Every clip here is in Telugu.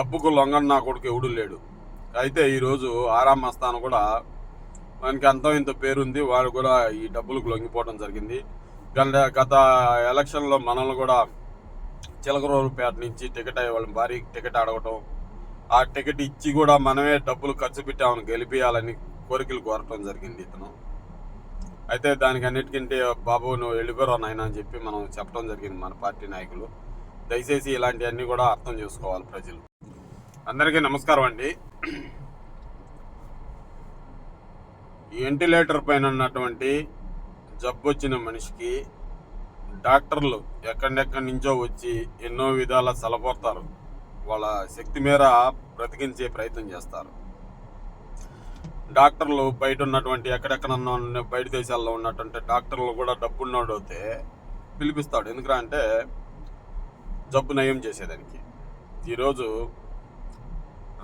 డబ్బుకు లొంగని నా కొడుకు ఎవడు లేడు. అయితే ఈరోజు ఆరామ్ మస్తాన్ కూడా మనకి అంతో ఇంత పేరుంది. వాడు కూడా ఈ డబ్బులకు లొంగిపోవడం జరిగింది. గత గత ఎలక్షన్లో మనల్ని కూడా చిలకరూరుపేట నుంచి టికెట్ అయ్యే వాళ్ళని భారీ టికెట్ అడగటం ఆ టికెట్ ఇచ్చి కూడా మనమే డబ్బులు ఖర్చు పెట్టి ఆమెను గెలిపియాలని కోరికలు కోరటం జరిగింది ఇతను. అయితే దానికి అన్నిటికంటే బాబు నువ్వు వెళ్ళిపోరా నాయన అని చెప్పి మనం చెప్పడం జరిగింది మన పార్టీ నాయకులు. దయచేసి ఇలాంటివన్నీ కూడా అర్థం చేసుకోవాలి ప్రజలు. అందరికీ నమస్కారం అండి. ఈ వెంటిలేటర్ పైన ఉన్నటువంటి జబ్బు వచ్చిన మనిషికి డాక్టర్లు ఎక్కడెక్కడి నుంచో వచ్చి ఎన్నో విధాల సలపోతారు వాళ్ళ శక్తి మేర బ్రతికించే ప్రయత్నం చేస్తారు. డాక్టర్లు బయట ఉన్నటువంటి ఎక్కడెక్కడన్నా బయట దేశాల్లో ఉన్నటువంటి డాక్టర్లు కూడా డబ్బున్నోడు అయితే పిలిపిస్తాడు. ఎందుకంటే అంటే జబ్బు నయం చేసేదానికి. ఈరోజు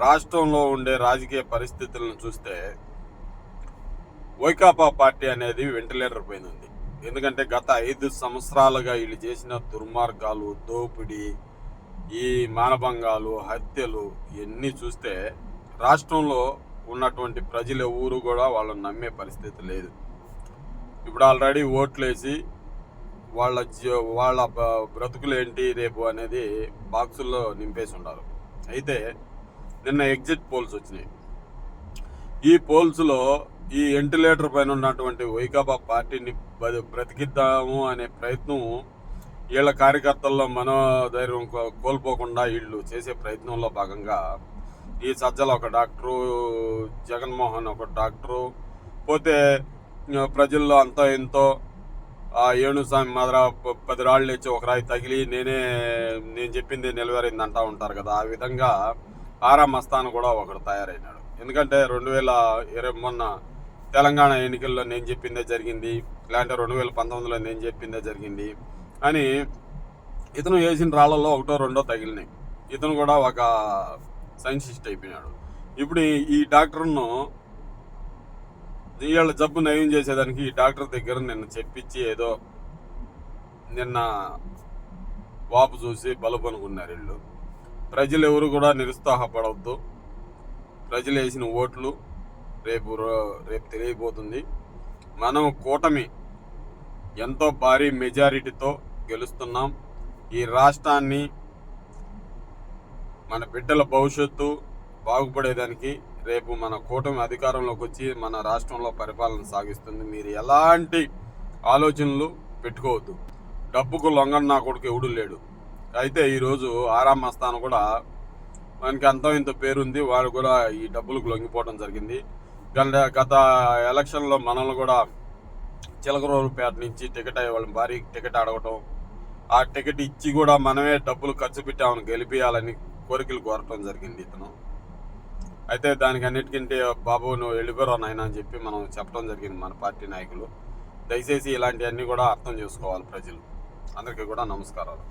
రాష్ట్రంలో ఉండే రాజకీయ పరిస్థితులను చూస్తే వైకాపా పార్టీ అనేది వెంటిలేటర్ పైన ఉంది. ఎందుకంటే గత ఐదు సంవత్సరాలుగా వీళ్ళు చేసిన దుర్మార్గాలు దోపిడీ ఈ మానభంగాలు హత్యలు ఇవన్నీ చూస్తే రాష్ట్రంలో ఉన్నటువంటి ప్రజల ఊరు కూడా వాళ్ళని నమ్మే పరిస్థితి లేదు. ఇప్పుడు ఆల్రెడీ ఓట్లేసి వాళ్ళ వాళ్ళ బ్రతుకులేంటి బ్రతుకులు ఏంటి రేపు అనేది బాక్సుల్లో నింపేసి ఉన్నారు అయితే నిన్న ఎగ్జిట్ పోల్స్ వచ్చినాయి. ఈ పోల్స్లో ఈ వెంటిలేటర్ పైన ఉన్నటువంటి వైకాపా పార్టీని బ్రతికిద్దాము అనే ప్రయత్నం వీళ్ళ కార్యకర్తల్లో మనోధైర్యం కోల్పోకుండా వీళ్ళు చేసే ప్రయత్నంలో భాగంగా ఈ సజ్జల ఒక డాక్టరు జగన్మోహన్ ఒక డాక్టరు పోతే ప్రజల్లో అంతో ఎంతో ఆ ఏణుస్వామి మాదిర పది రాళ్ళు ఇచ్చి ఒక రాయి తగిలి నేనే నేను చెప్పింది నిలవేరింది అంటా ఉంటారు కదా. ఆ విధంగా ఆరా మస్తాన్ కూడా ఒకడు తయారైనాడు. ఎందుకంటే రెండు వేల ఇరవై మొన్న తెలంగాణ ఎన్నికల్లో నేను చెప్పిందే జరిగింది లేదంటే రెండు వేల పంతొమ్మిదిలో నేను చెప్పిందే జరిగింది అని ఇతను వేసిన రాళ్ళలో ఒకటో రెండో తగిలినాయి. ఇతను కూడా ఒక సైంటిస్ట్ అయిపోయినాడు. ఇప్పుడు ఈ- డాక్టర్ను వీళ్ళ జబ్బు నయం చేసేదానికి ఈ డాక్టర్ దగ్గర నిన్న చెప్పించి ఏదో నిన్న వాపు చూసి బలుపు అనుకున్నారు వీళ్ళు. ప్రజలు ఎవరు కూడా నిరుత్సాహపడవద్దు. ప్రజలు వేసిన ఓట్లు రేపు రో- రేపు తెలియబోతుంది. మనం కూటమి ఎంతో భారీ మెజారిటీతో గెలుస్తున్నాం. ఈ రాష్ట్రాన్ని మన బిడ్డల భవిష్యత్తు బాగుపడేదానికి రేపు మన కూటమి అధికారంలోకి వచ్చి మన రాష్ట్రంలో పరిపాలన సాగిస్తుంది. మీరు ఎలాంటి ఆలోచనలు పెట్టుకోవద్దు. డబ్బుకు లొంగని నా కొడుకు ఎవడు లేడు. అయితే ఈరోజు ఆరాం మస్తాన్ కూడా మనకి అంతో ఇంత పేరుంది. వాడు కూడా ఈ డబ్బులకు లొంగిపోవడం జరిగింది. గత గత ఎలక్షన్లో మనల్ని కూడా చిలకరూరుపేట నుంచి టికెట్ అయ్యే వాళ్ళని భారీ టికెట్ అడగటం ఆ టికెట్ ఇచ్చి కూడా మనమే డబ్బులు ఖర్చు పెట్టి ఆమెను గెలిపియాలని కోరికలు కోరటం జరిగింది ఇతను. అయితే దానికి అన్నిటికంటే బాబు నువ్వు వెళ్ళిపోరా నాయన అని చెప్పి మనం చెప్పడం జరిగింది మన పార్టీ నాయకులు. దయచేసి ఇలాంటివన్నీ కూడా అర్థం చేసుకోవాలి ప్రజలు. అందరికీ కూడా నమస్కారాలు.